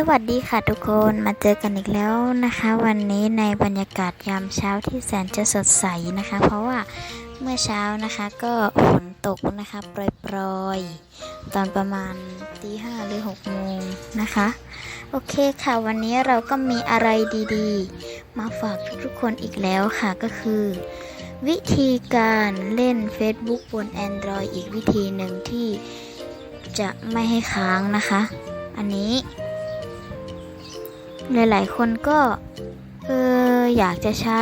สวัสดีค่ะทุกคนมาเจอกันอีกแล้วนะคะ วันนี้ในบรรยากาศยามเช้าที่แสนจะสดใสนะคะ เพราะว่าเมื่อเช้านะคะก็ฝนตกนะคะโปรยๆ ตอนประมาณตีห้าหรือหกโมงนะคะ โอเคค่ะวันนี้เราก็มีอะไรดีๆ มาฝากทุกคนอีกแล้วค่ะก็คือ วิธีการเล่น Facebook บน Android อีกวิธีหนึ่งที่จะไม่ให้ค้างนะคะ อันนี้ หลายๆ คนก็เอออยากจะใช้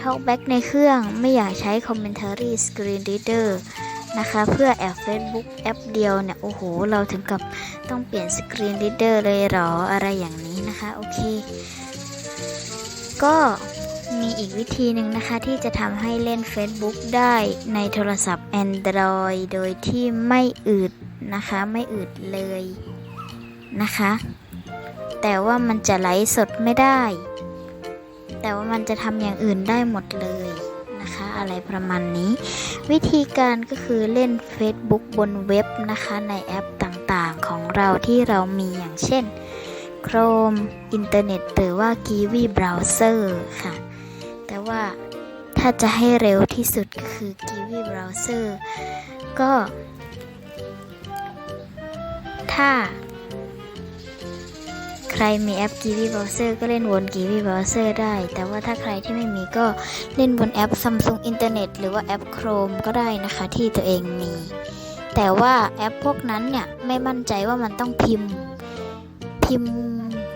Talkback ในเครื่องไม่อยากใช้ Commentary Screen Reader นะคะเพื่อแอป Facebook แอปเดียวเนี่ย โอ้โห เราถึงกับต้องเปลี่ยน Screen Reader เลยหรออะไรอย่างนี้นะคะ โอเค ก็มีอีกวิธีหนึ่งนะคะที่จะทำให้เล่น Facebook ได้ในโทรศัพท์ Android โดยที่ไม่อืดนะคะ ไม่อืดเลยนะคะ แต่ว่ามันจะไลฟ์สดไม่ได้ แต่ว่ามันจะทำอย่างอื่นได้หมดเลยนะคะ อะไรประมาณนี้ วิธีการก็คือเล่น Facebook บนเว็บนะคะ ในแอปต่างๆของเราที่เรามีอย่างเช่น Chrome อินเทอร์เน็ตหรือว่า Kiwi Browser ค่ะ แต่ว่าถ้าจะให้เร็วที่สุดก็คือ Kiwi Browser ก็ ถ้า ใครมีแอป Kiwi Browser ก็เล่นบน Kiwi Browser ได้ แต่ว่าถ้าใครที่ไม่มีก็เล่นบนแอป Samsung Internet หรือว่าแอป Chrome ก็ได้นะคะที่ตัวเองมี แต่ว่าแอปพวกนั้นเนี่ยไม่มั่นใจว่ามันต้องพิมพ์ พิมพ์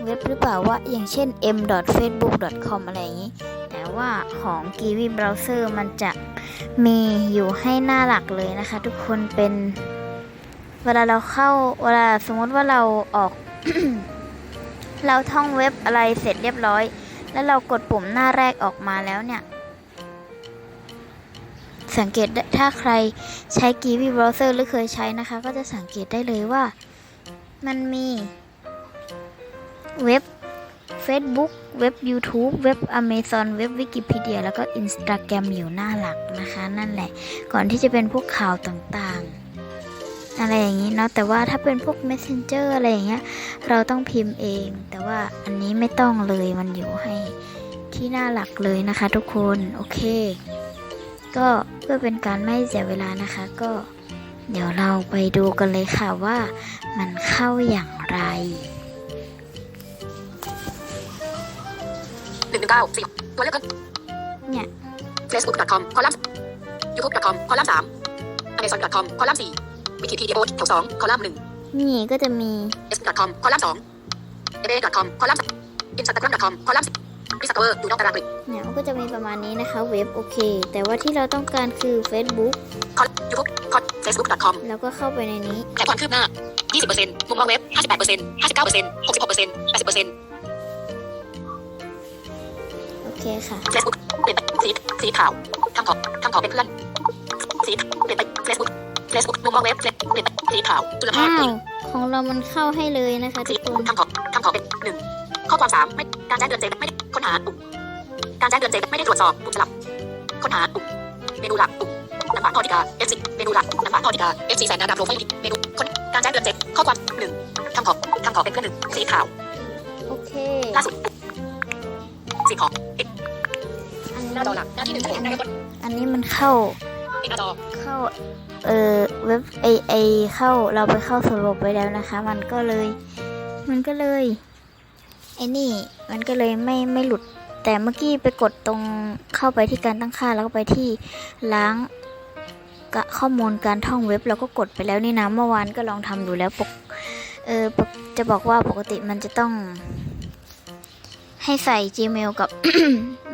เว็บหรือเปล่าว่าอย่างเช่น m.facebook.com อะไรอย่างนี้แต่ว่าของ Kiwi Browser มันจะมีอยู่ให้หน้าหลักเลยนะคะ ทุกคนเป็น เวลาเราเข้าเวลาสมมติว่าเราออก เราท่องเว็บอะไรเสร็จเรียบร้อย แล้วเรากดปุ่มหน้าแรกออกมาแล้วเนี่ย สังเกตถ้าใครใช้ Kiwi Browser หรือเคยใช้นะคะ ก็จะสังเกตได้เลยว่า มันมีเว็บ Facebook เว็บ YouTube เว็บ Amazon เว็บ Wikipedia แล้วก็ Instagram อยู่หน้าหลักนะคะ นั่นแหละ ก่อนที่จะเป็นพวกข่าวต่างๆ อะไรอย่างนี้เนาะแต่ว่าถ้าเป็นพวก Messenger อะไรอย่างเงี้ยเราต้องพิมพ์เอง แต่ว่าอันนี้ไม่ต้องเลยมันอยู่ให้ที่หน้าหลักเลยนะคะ ทุกคนโอเค ก็เพื่อเป็นการไม่เสียเวลานะคะ ก็เดี๋ยวเราไปดูกันเลยค่ะว่ามันเข้าอย่างไรหนึ่งหนึ่งเก้าสี่ตัวเลือกเกินเนี่ย facebook.com คอลัมน์ youtube.com คอลัมน์สาม amazon.com คอลัมน์สี่ วิกิพีเดียโอแถวสองคอลัมน์หนึ่งนี่ก็จะมี s.com คอลัมน์สอง ebay.com คอลัมน์สาม instagram.com คอลัมน์สิบ discover อยู่นอกตารางกริดเนี่ยมันก็จะมีประมาณนี้นะคะ เว็บโอเค แต่ว่าที่เราต้องการคือ Facebook คอลัมน์ youtube คอ facebook.com แล้วก็เข้าไปในนี้แผนความคืบหน้า 20%มุมมองเว็บ 58% 59% 66% 80%โอเคค่ะ Facebook เปลี่ยนไปสีสีขาวทำขอทำขอเป็นเพื่อนสีเปลี่ยนไป Facebook Facebook มุมมองเว็บเปลี่ยนไปสีขาวจุลภาอ้าพของเรามันเข้าให้เลยนะคะทุกคนทำขอทำขอเป็นหนึ่งข้อความสามไม่การแจ้งเตือนเจไม่ได้ค้นหาปุ่มการแจ้งเตือนเจไม่ได้ตรวจสอบปุ่มสลับค้นหาปุ่มเมนูหลักปุ่มนำหมายพอดิกา F10 เมนูหลักนำหมายพอดิกา F4 แสนนาดาโปรไฟล์เมนูคนการแจ้งเตือนเจข้อความหนึ่งทำขอทำขอเป็นเพื่อนหนึ่งสีขาวโอเคล่าสุดสีขอปิดอันหนี้น้าจอหลักหน้าที่หนึ่งจะเห็นหน้าจออันนี้มันเข้า เข้าเออเว็บไอไอเข้าเราไปเข้าสระบบไปแล้วนะคะ มันก็เลย มันก็เลยไอ้นี่มันก็เลยไม่ไม่หลุด แต่เมื่อกี้ไปกดตรงเข้าไปที่การตั้งค่าแล้วก็ไปที่ล้างกะข้อมูลการท่องเว็บเราก็กดไปแล้วนี่นะเมื่อวานก็ลองทำดูแล้วปกเออปกจะบอกว่าปกติมันจะต้อง ให้ใส่ Gmail กับ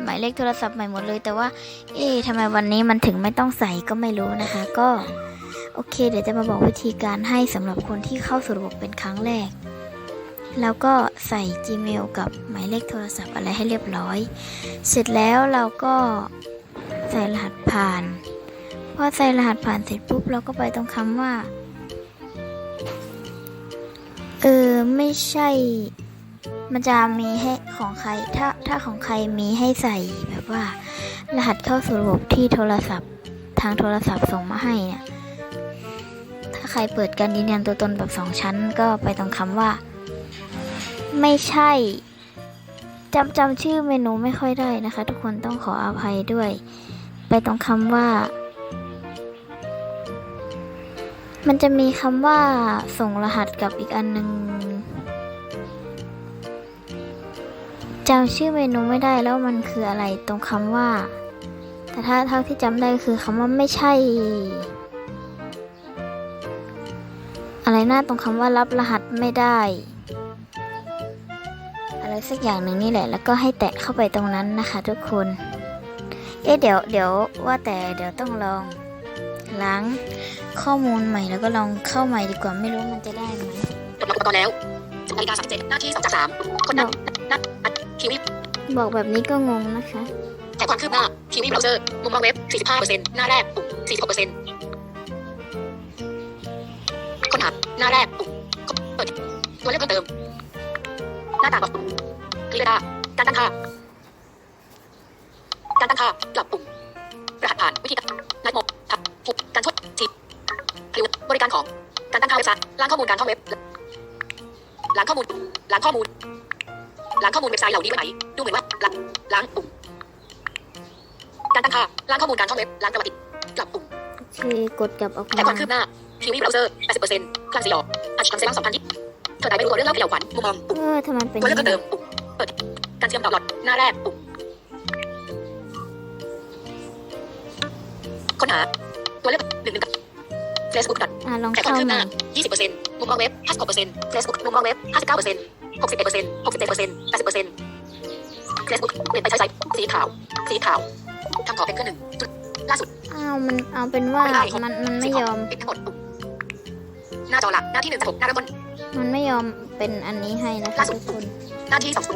หมายเลขโทรศัพท์ใหม่หมดเลย แต่ว่า เอ๊ะทำไมวันนี้มันถึงไม่ต้องใส่ก็ไม่รู้นะคะ ก็โอเค เดี๋ยวจะมาบอกวิธีการให้สำหรับคนที่เข้าสู่ระบบเป็นครั้งแรก แล้วก็ใส่ Gmail กับหมายเลขโทรศัพท์อะไรให้เรียบร้อย เสร็จแล้วเราก็ใส่รหัสผ่านพอใส่รหัสผ่านเสร็จปุ๊บเราก็ไปตรงคำว่า เออไม่ใช่ มันจะมีให้ของใครถ้าถ้าของใครมีให้ใส่แบบว่า รหัสเข้าสู่ระบบที่โทรศัพท์ ทางโทรศัพท์ส่งมาให้เนี่ยถ้าใครเปิดการยืนยันตัวตนแบบสองชั้น ก็ไปตรงคำว่า ไม่ใช่จำจำชื่อเมนูไม่ค่อยได้นะคะ ทุกคนต้องขออภัยด้วย ไปตรงคำว่า มันจะมีคำว่าส่งรหัสกับอีกอันหนึ่ง จำชื่อเมนูไม่ได้แล้วมันคืออะไรตรงคำว่า แต่ถ้าเท่าที่จำได้คือคำว่าไม่ใช่ อะไรหน้าตรงคำว่ารับรหัสไม่ได้ อะไรสักอย่างหนึ่งนี่แหละ แล้วก็ให้แตะเข้าไปตรงนั้นนะคะทุกคน เอ๊ะเดี๋ยวเดี๋ยวว่าแต่เดี๋ยวต้องลองล้างข้อมูลใหม่แล้วก็ลองเข้าใหม่ดีกว่าไม่รู้มันจะได้ไหมกดล็อกอุปกรณ์แล้วนาฬิกาสามเจ็ดหน้าที่สองจากสามคนนับนับอัด คิวิบอกแบบนี้ก็งงนะคะ แต่ความคืบหน้าคิวิเบราว์เซอร์มุมมองเว็บ 45%หน้าแรกปุ่ม46%ค้นหาหน้าแรกปุ่มเปิดตัวเลือกเพิ่มเติม หน้าต่างบอกปุ่มคลิกได้การตั้งค่าการตั้งค่าปรับปุ่มรหัสผ่านวิธีการนัดหมดทับปุ่มการทดจีบพลิวบริการของการตั้งค่าเว็บไซต์ล้างข้อมูลการเข้าเว็บล้างข้อมูลล้างข้อมูล ล้างข้อมูลเว็บไซต์เหล่านี้ไว้ไหนดูเหมือนว่าล้างล้างปุ่ม การตั้งค่าล้างข้อมูลการเข้าเว็บล้างประวัติกลับปุ่มโอเคกดกลับออกแต่ความคืบหน้าทีวีเบราว์เซอร์80%คลังสยองอัดคำเซรั่ม2020เธอได้ไม่รู้ตัวเรื่องเล่าเกี่ยวขวัญมุมมองปุ่มเออทำไมเป็นตัวเลือกเพิ่มเติมปุ่มเปิดการเชื่อมต่อหลอดหน้าแรกปุ่มค้นหาตัวเลือกหนึ่งหนึ่งเฟซบุ๊กอะลองแต่ควาเข้ามคืบหใหม่น้า20%มุมมองเว็บ56% Facebook มุมมองเว็บ59% 61% 67% 80% Facebook เป ลี่ยนไปใช้ไซส์สีขาวสีขาวทำขอเป็นเครื่องหนึ่งจุดล่าสุดอ้าวมันเอาเป็นว่าไม่ได้มันมันไม่ยอมปิดทั้งหมดปุ่มหน้าจอหลักหน้าที่หนึ่งจากหกหน้าเริ่มต้นมันไม่ยอมเป็นอันนี้ให้นะคะทุกคนหน้าที่สอง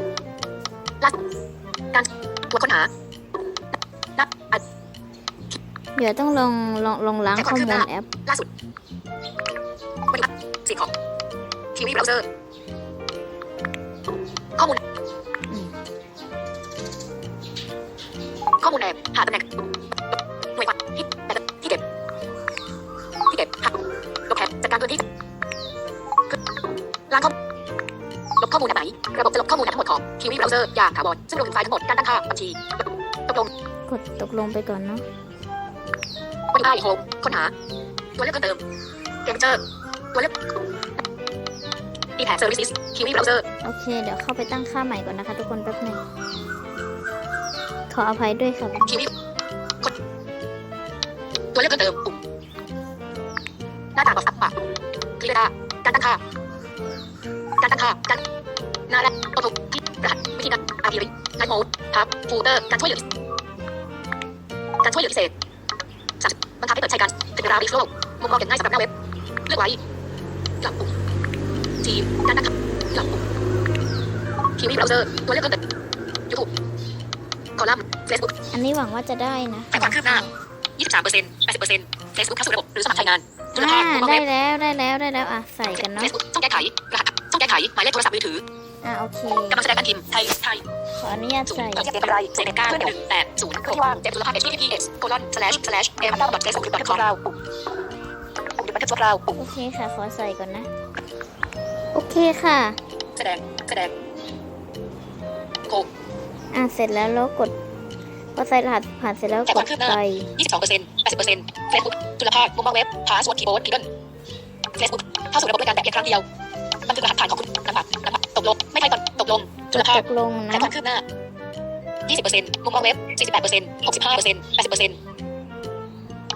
ล่าสุดการตัวค้นหาหน้าอะเดี๋ยวต้องลองลองลองล้างข้อมูลแอปล่าสุดปฏิบัติสิ่งของทีวีเบราว์เซอร์ ข้อมูลอืมข้อมูลแอบหาตำแหน่งหน่วยวัดที่ที่เก็บที่เก็บหักลบแคปจัดการพื้นที่ล้างข้อมูลลบข้อมูลแบบไหนระบบจะลบข้อมูลทั้งหมดของทีวีเบราว์เซอร์อย่างถาวรซึ่งรวมถึงไฟล์ทั้งหมดการตั้งค่าบัญชีตกลงกดตกลงไปก่อนเนาะบนไอโฮมค้นหา ตัวเลือกเพิ่มเติมเกมเจอร์ตัวเลือก อีแพดเซอร์วิสทีวีเบราว์เซอร์โอเค เดี๋ยวเข้าไปตั้งค่าใหม่ก่อนนะคะทุกคนแป๊บหนึงขออภัยด้วยค่ะทีวีตัวเลือกเพิ่มเติมปุ่มหน้าต่างบอกสับปะคลิกได้การตั้งค่า การตั้งค่าการหน้าแรกออโต้ที่รหัสวิธีการอาร์พีไนโหมดทับฟูเตอร์การช่วยเหลือการช่วยเหลือพิเศษสามบังคับให้เปิดใช้การเป็นเวลารีโฟลมุมมองอย่างง่ายสำหรับหน้าเว็บ เลือกไว้กลับปุ่ม ทีมการตั้งค่ากลับปุ่มทีวีเบราว์เซอร์ตัวเลือกเพิ่มเติมยูทูบคอลัมน์เฟซบุ๊กอันนี้หวังว่าจะได้นะแต่ความคืบหน้า23เปอร์เซ็นต์80เปอร์เซ็นต์เฟซบุ๊กเข้าสู่ระบบหรือสมัครใช้งานจุดอ่าแรกมุมมองได้เว็บแล้วได้แล้วได้แล้วอะใส่กันเฟเนาะซบุ๊กต้องแก้ไขรหัสต้องแก้ไขหมายเลขโทรศัพท์มือถืออะโอเคกำลังแสดงการพิมพ์ไทยไทยขออนุญาตศูนใส่ย์เจ็ดเป็นไรเจ็ดเก้าหนึ่งแปดศูนย์ที่ว่างเจ็ดจุลภาพ https colon slash slash m ดอทเฟซบุ๊กดอทคอมเราปุ่มปุ่มหยุดบันทึกชั่วคราวปุ่มโอเคค่ะขอใส่ก่อนนะ โอเคค่ะ แสดง แสดงโคอะเสร็จแล้วแล้วกดพอใส่รหัสผ่านเสร็จแล้วกดไป22เปอร์เซ็นต์80เปอร์เซ็นต์เฟซบุ๊กจุลภาพมุมมองเว็บพาสเวิร์ดคีย์บอร์ดพีเดิลเฟซบุ๊กเข้าสู่ระบบด้วยการแตะเพียงครั้งเดียวบันทึกรหัสผ่านของคุณนำผักนำผักตกลง ไม่ใช่ตอนตกลงกจุดลภาพตกลงและนะความคืบหน้า20%มุมมองเว็บ48% 65% 80%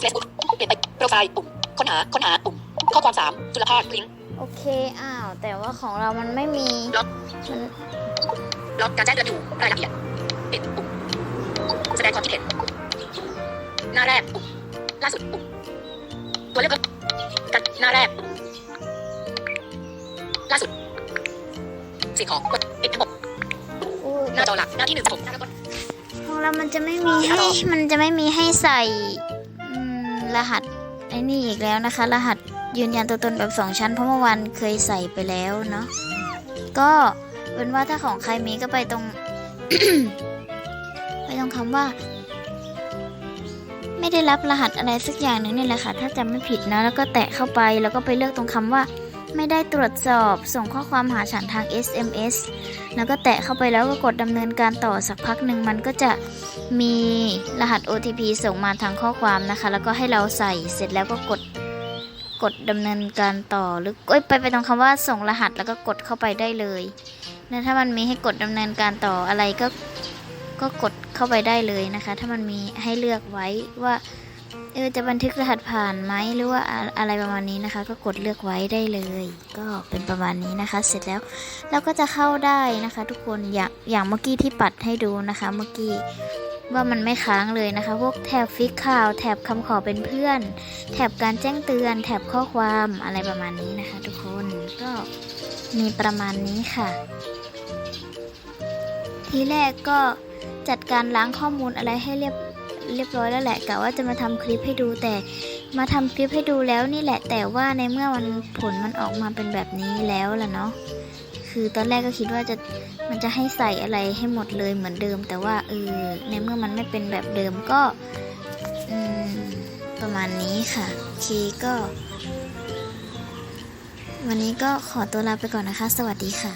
Facebook เปลี่ยนไปโปรไฟล์ปุ่มค้นหาค้นหาปุ่มข้อความ3จุลภาคลิงก์ โอเค อ้าว แต่ว่าของเรามันไม่มีมันล็อกการแจ้งเตือนอยู่รายละเอียดปิดปุ่มแสดงความคิดเห็นหน้าแรกปุ่มล่าสุดปุ่มตัวเลือกกันหน้าแรกปุ่มล่าสุดสิ่งของกดปิดทั้งหมดอู้หน้าจอหลักหน้าที่หนึ่งจากหกหน้าเริ่มต้นของเรามันจะไม่มีให้มันจะไม่มีให้ใส่อืมรหัสไอ้นี่อีกแล้วนะคะ รหัส ยืนยันตัวตนแบบสองชั้น เพราะเมื่อวานเคยใส่ไปแล้วเนาะก็เป็นว่าถ้าของใครมีก็ไปตรง ไปตรงคำว่า ไม่ได้รับรหัสอะไรสักอย่างหนึ่งนี่แหละค่ะ ถ้าจำไม่ผิดนะแล้วก็แตะเข้าไปแล้วก็ไปเลือกตรงคำว่า ไม่ได้ตรวจสอบส่งข้อความหาฉันทาง SMS แล้วก็แตะเข้าไปแล้วก็กดดำเนินการต่อสักพักหนึ่งมันก็จะมีรหัส OTP ส่งมาทางข้อความนะคะ แล้วก็ให้เราใส่เสร็จแล้วก็กด กดดำเนินการต่อหรือเอ้ยไปไปตรงคำว่าส่งรหัสแล้วก็กดเข้าไปได้เลยนะถ้ามันมีให้กดดำเนินการต่ออะไรก็ก็กดเข้าไปได้เลยนะคะ ถ้ามันมีให้เลือกไว้ว่าเออจะบันทึกรหัสผ่านไหมหรือว่าอะอะไรประมาณนี้นะคะ ก็กดเลือกไว้ได้เลย ก็เป็นประมาณนี้นะคะ เสร็จแล้วเราก็จะเข้าได้นะคะ ทุกคนอย่างอย่างเมื่อกี้ที่ปัดให้ดูนะคะ เมื่อกี้ ว่ามันไม่ค้างเลยนะคะ พวกแถบฟิกข่าวแถบคำขอเป็นเพื่อน แถบการแจ้งเตือน แถบข้อความอะไรประมาณนี้นะคะ ทุกคนก็มีประมาณนี้ค่ะ ทีแรกก็จัดการล้างข้อมูลอะไรให้เรียบเรียบร้อยแล้วแหละกะว่าจะมาทำคลิปให้ดูแต่มาทำคลิปให้ดูแล้วนี่แหละ แต่ว่าในเมื่อมันผลมันออกมาเป็นแบบนี้แล้วล่ะเนาะ คือตอนแรกก็คิดว่าจะมันจะให้ใส่อะไรให้หมดเลยเหมือนเดิม แต่ว่าเออในเมื่อมันไม่เป็นแบบเดิมก็มประมาณนี้ค่ะโอเคก็ วันนี้ก็ขอตัวลาไปก่อนนะคะ สวัสดีค่ะ